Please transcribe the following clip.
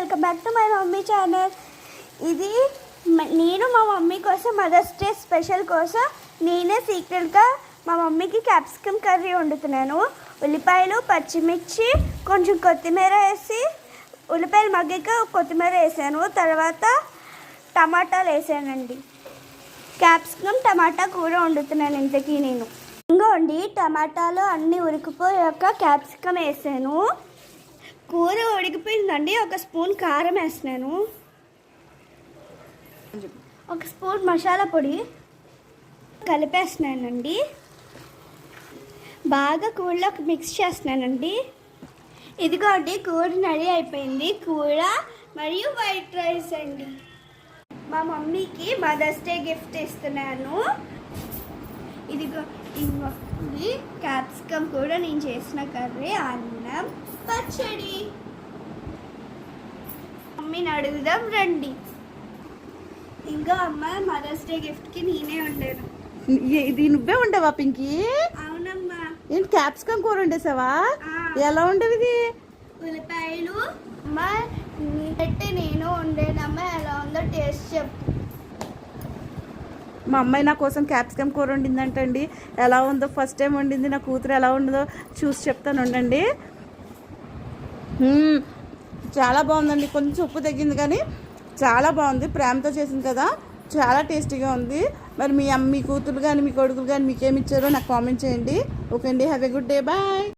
Welcome back to my mummy channel. ఇది నేను మా మమ్మీ కోసం మదర్స్ డే స్పెషల్ కోసం నేనే సీక్రెట్గా మా మమ్మీకి క్యాప్సికమ్ కర్రీ వండుతున్నాను. ఉల్లిపాయలు పచ్చిమిర్చి కొంచెం కొత్తిమీర వేసి ఉల్లిపాయలు మగ్గాక కొత్తిమీర వేసాను. తర్వాత టమాటాలు వేసానండి. క్యాప్సికమ్ టమాటా కూర వండుతున్నాను ఇంతకీ నేను. ఇంకోండి టమాటాలు అన్నీ ఉరికిపోయాక క్యాప్సికమ్ వేసాను. కూర ఉడికిపోయిందండి ఒక స్పూన్ కారం వేసినాను ఒక స్పూన్ మసాలా పొడి కలిపేస్తున్నానండి. బాగా కూరలోకి మిక్స్ చేస్తున్నానండి. ఇదిగోండి కూర రెడీ అయిపోయింది. కూర మరియు వైట్ రైస్ అండి. మా మమ్మీకి మదర్స్ డే గిఫ్ట్ ఇస్తున్నాను. ఇదిగో ఇది క్యాప్సికమ్ కూడా నేను చేసిన కర్రీ అన్నం పచ్చడి. మమ్మీని అడుగుదాం రండి. ఇంకా అమ్మ మదర్స్ డే గిఫ్ట్కి నేనే వండాను. ఇ- ఇది నువ్వే ఉండవా పింకీ? అవునమ్మా. ఏంటి క్యాప్సికమ్ కూర వండేసావా? ఆ. ఎలా ఉండవు ఇది? ఉల్లిపాయలు. అమ్మ పెట్టి నేను వండానమ్మా ఎలా ఉందో టేస్ట్ చెప్పు. మా అమ్మాయి నా కోసం క్యాప్సికమ్ కూర వండిందంటండి. ఎలా ఉందో ఫస్ట్ టైం వండింది. నా కూతురు ఎలా ఉందో చూసి చెప్తాను ఉండండి. చాలా బాగుందండి. కొంచెం ఉప్పు తగ్గింది కానీ చాలా బాగుంది. ప్రేమతో చేసింది కదా. చాలా టేస్టీగా ఉంది. మరి మీ అమ్మ మీ కూతురు కానీ మీ కొడుకులు కానీ మీకేమి ఇచ్చారో నాకు కామెంట్ చేయండి. ఓకే అండి. Have a good day bye